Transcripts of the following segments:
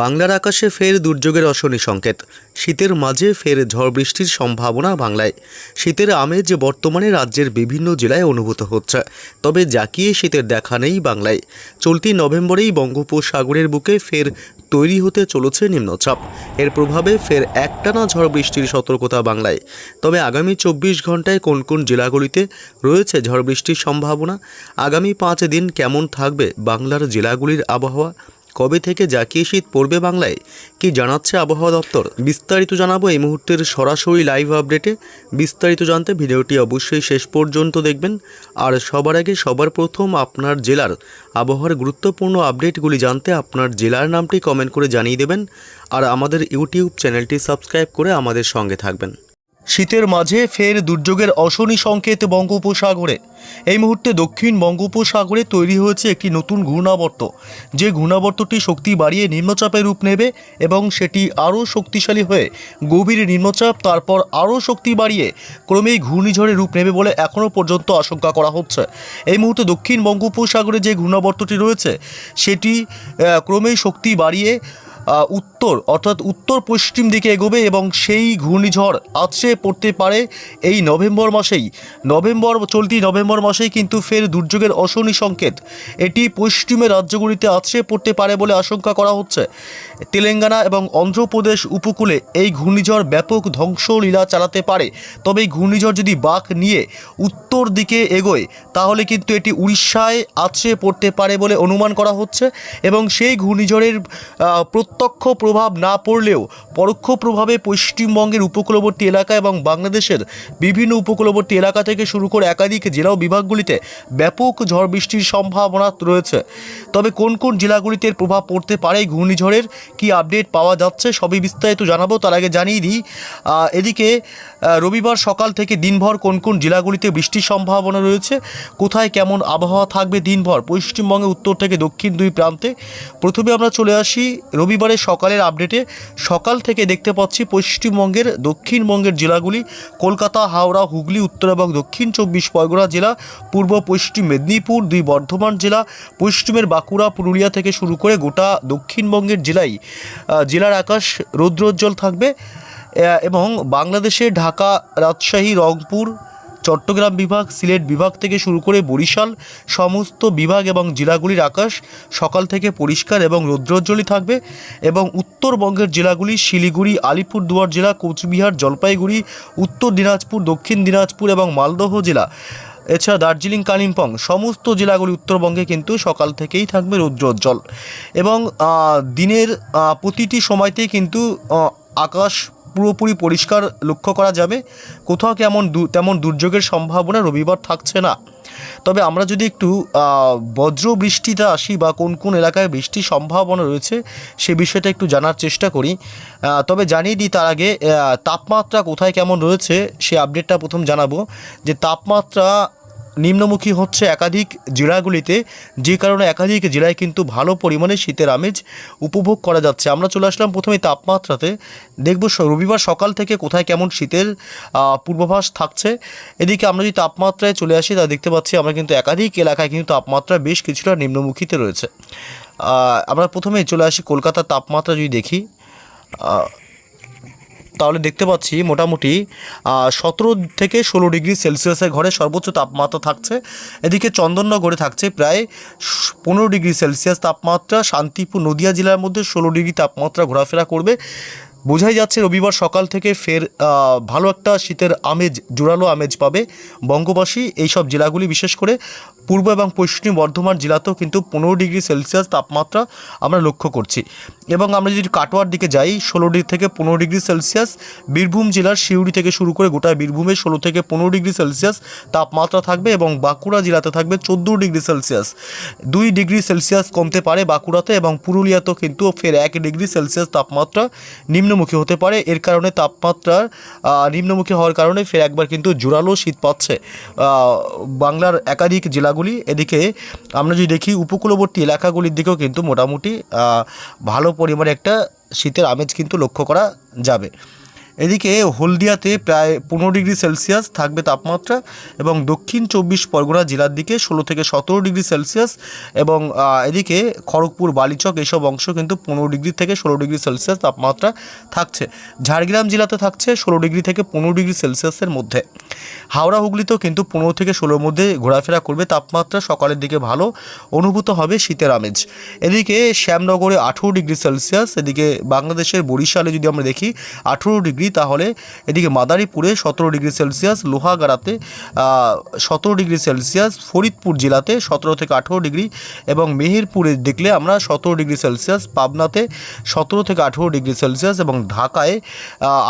বাংলার আকাশে ফের দুর্যোগের অশনি সংকেত। শীতের মাঝে ফের ঝড় বৃষ্টির সম্ভাবনা বাংলায়। শীতের আমেজ বর্তমানে রাজ্যের বিভিন্ন জেলায় অনুভূত হচ্ছে। তবে জাকিয়ে শীতের দেখা নেই বাংলায়। চলতি নভেম্বরেই বঙ্গোপসাগরের বুকে ফের তৈরি হতে চলেছে নিম্নচাপ। এর প্রভাবে ফের একটানা ঝড় বৃষ্টির সতর্কতা বাংলায়। তবে আগামী চব্বিশ ঘন্টায় কোন কোন জেলাগুলিতে রয়েছে ঝড় বৃষ্টির সম্ভাবনা? আগামী পাঁচ দিন কেমন থাকবে বাংলার জেলাগুলির আবহাওয়া? কবে থেকে জাকিয়ে শীত পড়বে বাংলায়, কি জানাচ্ছে আবহাওয়া দপ্তর? বিস্তারিত জানাব এই মুহূর্তের সরাসরি লাইভ আপডেটে বিস্তারিত জানতে ভিডিওটি অবশ্যই শেষ পর্যন্ত দেখবেন। আর সবার আগে সবার প্রথম আপনার জেলার আবহাওয়ার গুরুত্বপূর্ণ আপডেটগুলি জানতে আপনার জেলার নামটি কমেন্ট করে জানিয়ে দেবেন। আর আমাদের ইউটিউব চ্যানেলটি সাবস্ক্রাইব করে আমাদের সঙ্গে থাকবেন। শীতের মাঝে ফের দুর্যোগের অশনি সংকেত বঙ্গোপসাগরে। এই মুহূর্তে দক্ষিণ বঙ্গোপসাগরে তৈরি হয়েছে একটি নতুন ঘূর্ণাবর্ত। যে ঘূর্ণাবর্তটি শক্তি বাড়িয়ে নিম্নচাপে রূপ নেবে এবং সেটি আরও শক্তিশালী হয়ে গভীর নিম্নচাপ, তারপর আরও শক্তি বাড়িয়ে ক্রমেই ঘূর্ণিঝড়ে রূপ নেবে বলে এখনও পর্যন্ত আশঙ্কা করা হচ্ছে। এই মুহূর্তে দক্ষিণ বঙ্গোপসাগরে যে ঘূর্ণাবর্তটি রয়েছে, সেটি ক্রমেই শক্তি বাড়িয়ে উত্তর অর্থাৎ উত্তর পশ্চিম দিকে এগোবে এবং সেই ঘূর্ণিঝড় আছড়ে পড়তে পারে এই নভেম্বর মাসেই। নভেম্বর চলতি নভেম্বর মাসেই কিন্তু ফের দুর্যোগের অশনি সংকেত। এটি পশ্চিমের রাজ্যগুলিতে আছড়ে পড়তে পারে বলে আশঙ্কা করা হচ্ছে। তেলেঙ্গানা এবং অন্ধ্রপ্রদেশ উপকূলে এই ঘূর্ণিঝড় ব্যাপক ধ্বংসলীলা চালাতে পারে। তবে এই ঘূর্ণিঝড় যদি বাঁক নিয়ে উত্তর দিকে এগোয় তাহলে কিন্তু এটি উড়িষ্যায় আছড়ে পড়তে পারে বলে অনুমান করা হচ্ছে এবং সেই ঘূর্ণিঝড়ের আহ, প্রত্যক্ষ প্রভাব না পড়লেও পরোক্ষ প্রভাবে পশ্চিমবঙ্গের উপকূলবর্তী এলাকা এবং বাংলাদেশের বিভিন্ন উপকূলবর্তী এলাকা থেকে শুরু করে একাধিক জেলা বিভাগগুলিতে ব্যাপক ঝড় বৃষ্টির সম্ভাবনা রয়েছে। তবে কোন কোন জেলাগুলিতে প্রভাব পড়তে পারে ঘূর্ণিঝড়ের কি আপডেট পাওয়া যাচ্ছে সবই বিস্তারিত জানাব। তার আগে জানিয়ে দিই এদিকে রবিবার সকাল থেকে দিনভর কোন কোন জেলাগুলিতে বৃষ্টির সম্ভাবনা রয়েছে, কোথায় কেমন আবহাওয়া থাকবে দিনভর পশ্চিমবঙ্গে উত্তর থেকে দক্ষিণ দুই প্রান্তে। প্রথমে আমরা চলে আসি রবিবারের সকালের আপডেটে সকাল থেকে দেখতে পাচ্ছি পশ্চিমবঙ্গের দক্ষিণবঙ্গের জেলাগুলি কলকাতা হাওড়া হুগলি উত্তর এবং দক্ষিণ চব্বিশ পরগনা জেলা পূর্ব পশ্চিম মেদিনীপুর দুই বর্ধমান জেলা পশ্চিমের বাঁকুড়া পুরুলিয়া থেকে শুরু করে গোটা দক্ষিণবঙ্গের আহ, জেলার আকাশ রৌদ্রোজ্জ্বল থাকবে এবং বাংলাদেশে ঢাকা রাজশাহী রংপুর চট্টগ্রাম বিভাগ, সিলেট বিভাগ থেকে শুরু করে বরিশাল, সমস্ত বিভাগ এবং জেলাগুলির আকাশ সকাল থেকে পরিষ্কার এবং রৌদ্রোজ্জ্বলই থাকবে এবং উত্তরবঙ্গের জেলাগুলি শিলিগুড়ি, আলিপুরদুয়ার জেলা, কোচবিহার, জলপাইগুড়ি, উত্তর দিনাজপুর, দক্ষিণ দিনাজপুর এবং মালদহ জেলা, এছাড়া দার্জিলিং, কালিম্পং, সমস্ত জেলাগুলি উত্তরবঙ্গে কিন্তু সকাল থেকেই থাকবে রৌদ্রোজ্জ্বল এবং দিনের প্রতিটি সময়তেই কিন্তু আকাশ পুরোপুরি পরিষ্কার লক্ষ্য করা যাবে। কোথাও কেমন তেমন দুর্যোগের সম্ভাবনা রবিবার থাকছে না। তবে আমরা যদি একটু বজ্র বৃষ্টিতে আসি বা কোন কোন এলাকায় বৃষ্টির সম্ভাবনা রয়েছে, সে বিষয়টা একটু জানার চেষ্টা করি। তবে জানিয়ে দিই তার আগে তাপমাত্রা কোথায় কেমন রয়েছে, সে আপডেটটা প্রথম জানাব। যে তাপমাত্রা নিম্নমুখী হচ্ছে একাধিক জেলাগুলিতে, যে কারণে একাধিক জেলায় কিন্তু ভালো পরিমাণে শীতের আমেজ উপভোগ করা যাচ্ছে। আমরা চলে আসলাম প্রথমে তাপমাত্রাতে। দেখব রবিবার সকাল থেকে কোথায় কেমন শীতের পূর্বাভাস থাকছে। এদিকে আমরা যদি তাপমাত্রায় চলে আসি, তা দেখতে পাচ্ছি আমরা কিন্তু একাধিক এলাকায় কিন্তু তাপমাত্রা বেশ কিছুটা নিম্নমুখীতে রয়েছে। আমরা প্রথমে চলে আসি কলকাতার তাপমাত্রা যদি দেখি। তাহলে দেখতে পাচ্ছি মোটামুটি সতেরো থেকে ষোলো ডিগ্রি সেলসিয়াসের ঘরে সর্বোচ্চ তাপমাত্রা থাকছে। এদিকে চন্দননগরে থাকছে প্রায় পনেরো ডিগ্রি সেলসিয়াস তাপমাত্রা। শান্তিপুর নদিয়া জেলার মধ্যে ষোলো ডিগ্রি তাপমাত্রা ঘোরাফেরা করবে। বোঝাই যাচ্ছে রবিবার সকাল থেকে ফের ভালো একটা শীতের আমেজ, জোরালো আমেজ পাবে বঙ্গবাসী। এইসব জেলাগুলি, বিশেষ করে পূর্ব এবং পশ্চিম বর্ধমান জেলাতেও কিন্তু পনেরো ডিগ্রি সেলসিয়াস তাপমাত্রা আমরা লক্ষ্য করছি। এবং আমরা যদি কাটোয়ার দিকে যাই, ষোলো ডিগ্রি থেকে পনেরো ডিগ্রি সেলসিয়াস। বীরভূম জেলার সিউড়ি থেকে শুরু করে গোটা বীরভূমে ষোলো থেকে পনেরো ডিগ্রি সেলসিয়াস তাপমাত্রা থাকবে এবং বাঁকুড়া জেলাতে থাকবে চোদ্দ ডিগ্রি সেলসিয়াস। দুই ডিগ্রি সেলসিয়াস কমতে পারে বাঁকুড়াতে এবং পুরুলিয়াতেও কিন্তু ফের এক ডিগ্রি সেলসিয়াস তাপমাত্রা নিম্নমুখী হতে পারে। এর কারণে তাপমাত্রার নিম্নমুখী হওয়ার কারণে ফের একবার কিন্তু জোরালো শীত পাচ্ছে। বাংলার একাধিক জেলাগুলি এদিকে আমরা যদি দেখি, উপকূলবর্তী এলাকাগুলির দিকেও কিন্তু মোটামুটি ভালো পরিমাণে একটা শীতের আমেজ কিন্তু লক্ষ্য করা যাবে। এদিকে হলদিয়াতে প্রায় পনেরো ডিগ্রি সেলসিয়াস থাকবে তাপমাত্রা এবং দক্ষিণ চব্বিশ পরগনা জেলার দিকে ষোলো থেকে সতেরো ডিগ্রি সেলসিয়াস এবং এদিকে খড়গপুর, বালিচক এসব অংশ কিন্তু পনেরো ডিগ্রি থেকে ষোলো ডিগ্রি সেলসিয়াস তাপমাত্রা থাকছে। ঝাড়গ্রাম জেলাতে থাকছে ষোলো ডিগ্রি থেকে পনেরো ডিগ্রি সেলসিয়াসের মধ্যে। হাওড়া, হুগলিতেও কিন্তু পনেরো থেকে ষোলোর মধ্যে ঘোরাফেরা করবে তাপমাত্রা, সকালের দিকে ভালো। অনুভূত হবে শীতের আমেজ। এদিকে শ্যামনগরে আঠেরো ডিগ্রি সেলসিয়াস, এদিকে বাংলাদেশের বরিশালে যদি আমরা দেখি, আঠেরো ডিগ্রি তাহলে এদিকে মাদারীপুরে সতেরো ডিগ্রি সেলসিয়াস, লোহাগাড়াতে সতেরো ডিগ্রি সেলসিয়াস, ফরিদপুর জেলাতে সতেরো থেকে আঠেরো ডিগ্রি এবং মেহেরপুরে দেখলে আমরা সতেরো ডিগ্রি সেলসিয়াস, পাবনাতে সতেরো থেকে আঠেরো ডিগ্রি সেলসিয়াস এবং ঢাকায়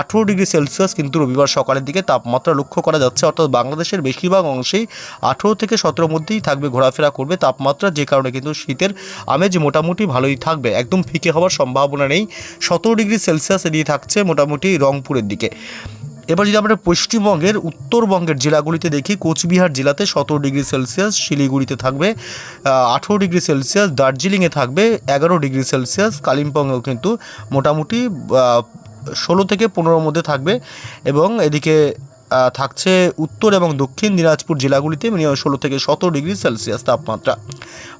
আঠেরো ডিগ্রি সেলসিয়াস কিন্তু রবিবার সকালের দিকে তাপমাত্রা লক্ষ্য করা যাচ্ছে। অর্থাৎ বাংলাদেশের বেশিরভাগ অংশেই আঠেরো থেকে সতেরোর মধ্যেই থাকবে ঘোরাফেরা করবে। তাপমাত্রা যে কারণে কিন্তু শীতের আমেজ মোটামুটি ভালোই থাকবে। একদম ফিকে হওয়ার সম্ভাবনা নেই। সতেরো ডিগ্রি সেলসিয়াস এদিকে থাকছে মোটামুটি রংপুরের দিকে। এবার যদি আমরা পশ্চিমবঙ্গের, উত্তরবঙ্গের জেলাগুলিতে দেখি, কোচবিহার জেলাতে সতেরো ডিগ্রি সেলসিয়াস, শিলিগুড়িতে থাকবে আঠেরো ডিগ্রি সেলসিয়াস, দার্জিলিংয়ে থাকবে এগারো ডিগ্রি সেলসিয়াস, কালিম্পংয়েও কিন্তু মোটামুটি ষোলো থেকে পনেরোর মধ্যে থাকবে এবং এদিকে থাকছে উত্তর এবং দক্ষিণ দিনাজপুর জেলাগুলিতে মিনিমাম ষোলো থেকে সতেরো ডিগ্রি সেলসিয়াস তাপমাত্রা।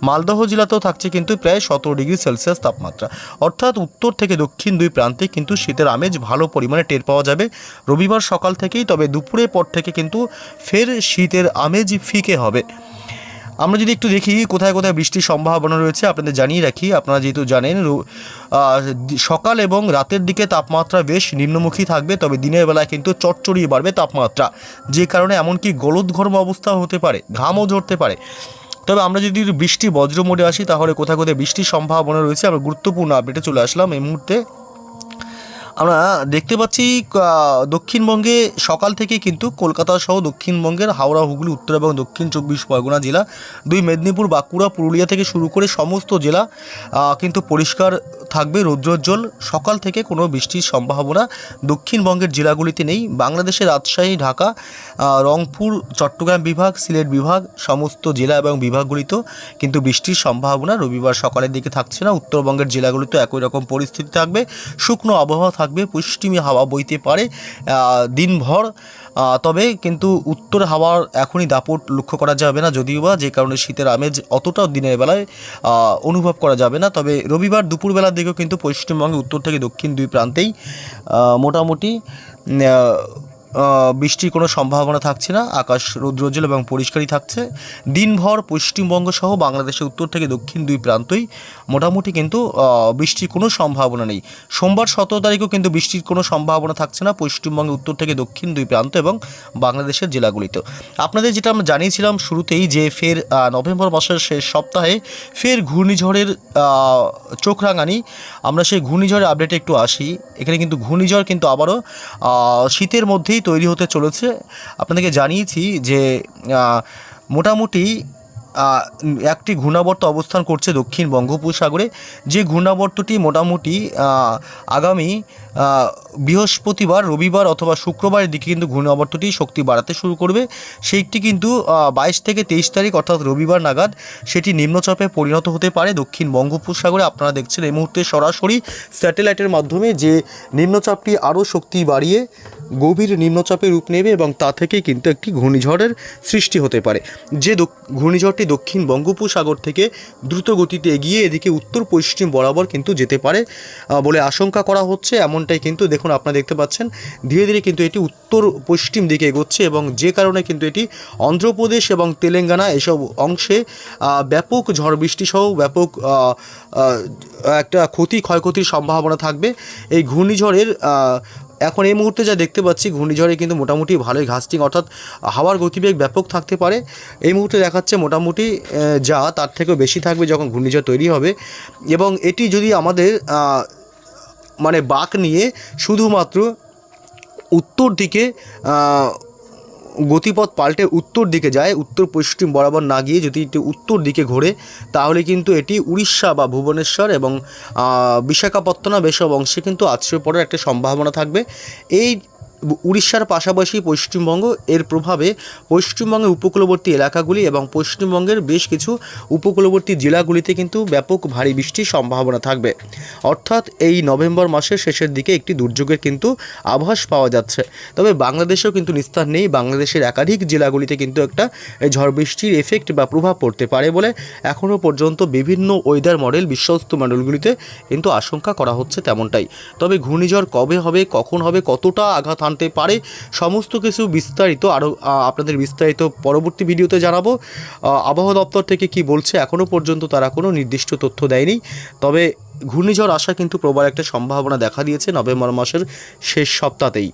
মালদহ জেলাতেও থাকছে কিন্তু প্রায় সতেরো ডিগ্রি সেলসিয়াস তাপমাত্রা। অর্থাৎ উত্তর থেকে দক্ষিণ দুই প্রান্তে কিন্তু শীতের আমেজ ভালো পরিমাণে টের পাওয়া যাবে। রবিবার সকাল থেকেই, তবে দুপুরের পর থেকে কিন্তু ফের শীতের আমেজ ফিকে হবে। আমরা যদি একটু দেখি কোথায় কোথায় বৃষ্টির সম্ভাবনা রয়েছে, আপনাদের জানিয়ে রাখি। আপনারা যেহেতু জানেন সকাল এবং রাতের দিকে তাপমাত্রা বেশ নিম্নমুখী থাকবে, তবে দিনের বেলায় কিন্তু চটচড়িয়ে বাড়বে তাপমাত্রা। যে কারণে এমনকি গলদঘর্ম অবস্থা হতে পারে, ঘামও ঝরতে পারে। তবে আমরা যদি বৃষ্টি বজ্র মোডে আসি, তাহলে কোথায় কোথায় বৃষ্টির সম্ভাবনা রয়েছে, আমরা গুরুত্বপূর্ণ আপডেটে চলে আসলাম। এই মুহূর্তে আমরা দেখতে পাচ্ছি দক্ষিণবঙ্গে সকাল থেকে কিন্তু কলকাতা সহ দক্ষিণবঙ্গের হাওড়া, হুগলি, উত্তর এবং দক্ষিণ চব্বিশ পরগনা জেলা, দুই মেদিনীপুর, বাঁকুড়া, পুরুলিয়া থেকে শুরু করে সমস্ত জেলা কিন্তু পরিষ্কার থাকবে রৌদ্রোজ্জ্বল। সকাল থেকে কোনো বৃষ্টির সম্ভাবনা দক্ষিণবঙ্গের জেলাগুলিতে নেই। বাংলাদেশের রাজশাহী, ঢাকা রংপুর, চট্টগ্রাম বিভাগ, সিলেট বিভাগ, সমস্ত জেলা এবং বিভাগগুলিতেও কিন্তু বৃষ্টির সম্ভাবনা রবিবার সকালের দিকে থাকছে না। উত্তরবঙ্গের জেলাগুলিতে একই রকম পরিস্থিতি থাকবে। শুকনো আবহাওয়া থাকবে, পশ্চিমী হাওয়া বইতে পারে দিনভর। তবে কিন্তু উত্তর হাওয়ার এখনই দাপট লক্ষ্য করা যাবে না, যদিও বা যে কারণে শীতের আমেজ অতটাও দিনের বেলায় অনুভব করা যাবে না। তবে রবিবার দুপুরবেলার দিকেও কিন্তু পশ্চিমবঙ্গে উত্তর থেকে দক্ষিণ দুই প্রান্তেই মোটামুটি বৃষ্টির কোনো সম্ভাবনা থাকছে না, আকাশ রৌদ্রোজ্জ্বল এবং পরিষ্কারই থাকছে। দিনভর পশ্চিমবঙ্গ সহ বাংলাদেশের উত্তর থেকে দক্ষিণ দুই প্রান্তই মোটামুটি কিন্তু বৃষ্টির কোনো সম্ভাবনা নেই। সোমবার সতেরো তারিখেও কিন্তু বৃষ্টির কোনো সম্ভাবনা থাকছে না পশ্চিমবঙ্গে উত্তর থেকে দক্ষিণ দুই প্রান্ত এবং বাংলাদেশের জেলাগুলিতে। আপনাদের যেটা আমরা জানিয়েছিলাম শুরুতেই যে ফের নভেম্বর মাসের শেষ সপ্তাহে ফের ঘূর্ণিঝড়ের চোখ রাঙানি। আমরা সেই ঘূর্ণিঝড়ের আপডেটে একটু আসি। এখানে কিন্তু ঘূর্ণিঝড় কিন্তু আবারও শীতের মধ্যেই তৈরি হতে চলেছে। আপনাদেরকে জানিয়েছি যে মোটামুটি একটি ঘূর্ণাবর্ত অবস্থান করছে দক্ষিণ বঙ্গোপসাগরে। যে ঘূর্ণাবর্তটি মোটামুটি আগামী বৃহস্পতিবার, রবিবার অথবা শুক্রবারের দিকে কিন্তু ঘূর্ণাবর্তটি শক্তি বাড়াতে শুরু করবে। সেইটি কিন্তু বাইশ থেকে তেইশ তারিখ অর্থাৎ রবিবার নাগাদ সেটি নিম্নচাপে পরিণত হতে পারে দক্ষিণ বঙ্গোপসাগরে। আপনারা দেখছেন এই মুহূর্তে সরাসরি স্যাটেলাইটের মাধ্যমে যে নিম্নচাপটি আরও শক্তি বাড়িয়ে গভীর নিম্নচাপে রূপ নেবে এবং তা থেকে কিন্তু একটি ঘূর্ণিঝড়ের সৃষ্টি হতে পারে। যে ঘূর্ণিঝড়টি দক্ষিণ বঙ্গোপসাগর থেকে দ্রুত গতিতে এগিয়ে এদিকে উত্তর পশ্চিম বরাবর কিন্তু যেতে পারে বলে আশঙ্কা করা হচ্ছে। এমনটাই কিন্তু দেখুন, আপনারা দেখতে পাচ্ছেন, ধীরে ধীরে কিন্তু এটি উত্তর পশ্চিম দিকে এগোচ্ছে এবং যে কারণে কিন্তু এটি অন্ধ্রপ্রদেশ এবং তেলেঙ্গানা এসব অংশে ব্যাপক ঝড় বৃষ্টি সহ ব্যাপক একটা ক্ষতি ক্ষয়ক্ষতির সম্ভাবনা থাকবে। এই ঘূর্ণিঝড়ের এখন এই মুহূর্তে যা দেখতে পাচ্ছি, ঘূর্ণিঝড়ে কিন্তু মোটামুটি ভালোই ঘাসটিং, অর্থাৎ হাওয়ার গতিবেগ ব্যাপক থাকতে পারে। এই মুহূর্তে দেখাচ্ছে মোটামুটি যা তার থেকেও বেশি থাকবে যখন ঘূর্ণিঝড় তৈরি হবে। এবং এটি যদি আমাদের মানে বাঁক নিয়ে শুধুমাত্র উত্তর দিকে গতিপথ পাল্টে উত্তর দিকে যায়, উত্তর পশ্চিম বরাবর না গিয়ে যদি এটি উত্তর দিকে ঘোরে, তাহলে কিন্তু এটি উড়িষ্যা বা ভুবনেশ্বর এবং বিশাখাপত্তনা বিশাখাপত্তনম এসব অংশে কিন্তু আছড়ে পড়ার একটা সম্ভাবনা থাকবে। এই উড়িষ্যার পাশাপাশি পশ্চিমবঙ্গ, এর প্রভাবে পশ্চিমবঙ্গের উপকূলবর্তী এলাকাগুলি এবং পশ্চিমবঙ্গের বেশ কিছু উপকূলবর্তী জেলাগুলিতে কিন্তু ব্যাপক ভারী বৃষ্টির সম্ভাবনা থাকবে। অর্থাৎ এই নভেম্বর মাসের শেষের দিকে একটি দুর্যোগের কিন্তু আভাস পাওয়া যাচ্ছে। তবে বাংলাদেশেও কিন্তু নিস্তার নেই। বাংলাদেশের একাধিক জেলাগুলিতে কিন্তু একটা ঝড় বৃষ্টির এফেক্ট বা প্রভাব পড়তে পারে বলে এখনও পর্যন্ত বিভিন্ন ওয়েদার মডেল বিশ্বস্ত মডেলগুলিতে কিন্তু আশঙ্কা করা হচ্ছে তেমনটাই। তবে ঘূর্ণিঝড় কবে হবে, কখন হবে, কতটা আঘাত আনতে পারে। সমস্ত কিছু বিস্তারিত আরও আপনাদের বিস্তারিত পরবর্তী ভিডিওতে জানাব। আবহাওয়া দপ্তর থেকে কি বলছে এখনও পর্যন্ত তারা কোনো নির্দিষ্ট তথ্য দেয়নি। তবে ঘূর্ণিঝড় আসা কিন্তু প্রবার একটা সম্ভাবনা দেখা দিয়েছে নভেম্বর মাসের শেষ সপ্তাহতেই।